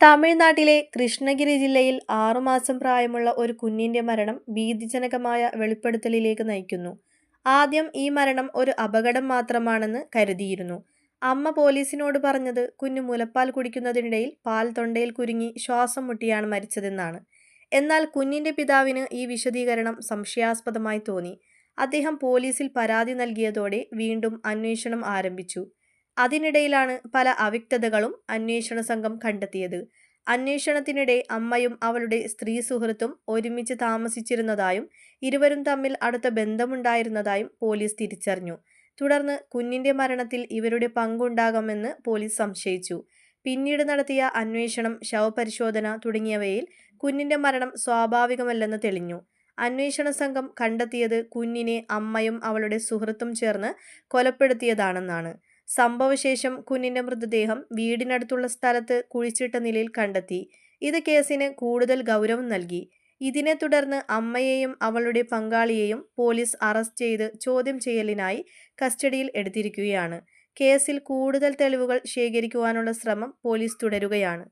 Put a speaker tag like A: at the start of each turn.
A: തമിഴ്നാട്ടിലെ കൃഷ്ണഗിരി ജില്ലയിൽ ആറുമാസം പ്രായമുള്ള ഒരു കുഞ്ഞിന്റെ മരണം ഭീതിജനകമായ വെളിപ്പെടുത്തലിലേക്ക് നയിക്കുന്നു. ആദ്യം ഈ മരണം ഒരു അപകടം മാത്രമാണെന്ന് കരുതിയിരുന്നു. അമ്മ പോലീസിനോട് പറഞ്ഞത് കുഞ്ഞു മുലപ്പാൽ കുടിക്കുന്നതിനിടയിൽ പാൽ തൊണ്ടയിൽ കുരുങ്ങി ശ്വാസം മുട്ടിയാണ് മരിച്ചതെന്നാണ്. എന്നാൽ കുഞ്ഞിന്റെ പിതാവിന് ഈ വിശദീകരണം സംശയാസ്പദമായി തോന്നി. അദ്ദേഹം പോലീസിൽ പരാതി നൽകിയതോടെ വീണ്ടും അന്വേഷണം ആരംഭിച്ചു. അതിനിടയിലാണ് പല അവ്യക്തതകളും അന്വേഷണ സംഘം കണ്ടെത്തിയത്. അന്വേഷണത്തിനിടെ അമ്മയും അവളുടെ സ്ത്രീ സുഹൃത്തും ഒരുമിച്ച് താമസിച്ചിരുന്നതായും ഇരുവരും തമ്മിൽ അടുത്ത ബന്ധമുണ്ടായിരുന്നതായും പോലീസ് തിരിച്ചറിഞ്ഞു. തുടർന്ന് കുഞ്ഞിന്റെ മരണത്തിൽ ഇവരുടെ പങ്കുണ്ടാകാമെന്ന് പോലീസ് സംശയിച്ചു. പിന്നീട് നടത്തിയ അന്വേഷണം, ശവപരിശോധന തുടങ്ങിയവയിൽ കുഞ്ഞിന്റെ മരണം സ്വാഭാവികമല്ലെന്ന് തെളിഞ്ഞു. അന്വേഷണ സംഘം കണ്ടെത്തിയത് കുഞ്ഞിനെ അമ്മയും അവളുടെ സുഹൃത്തും ചേർന്ന് കൊലപ്പെടുത്തിയതാണെന്നാണ്. സംഭവശേഷം കുഞ്ഞിന്റെ മൃതദേഹം വീടിനടുത്തുള്ള സ്ഥലത്ത് കുഴിച്ചിട്ട നിലയിൽ കണ്ടെത്തി. ഇത് കേസിന് കൂടുതൽ ഗൗരവം നൽകി. ഇതിനെ തുടർന്ന് അമ്മയെയും അവളുടെ പങ്കാളിയെയും പോലീസ് അറസ്റ്റ് ചെയ്ത് ചോദ്യം ചെയ്യലിനായി കസ്റ്റഡിയിൽ എടുത്തിരിക്കുകയാണ്. കേസിൽ കൂടുതൽ തെളിവുകൾ ശേഖരിക്കുവാനുള്ള ശ്രമം പോലീസ് തുടരുകയാണ്.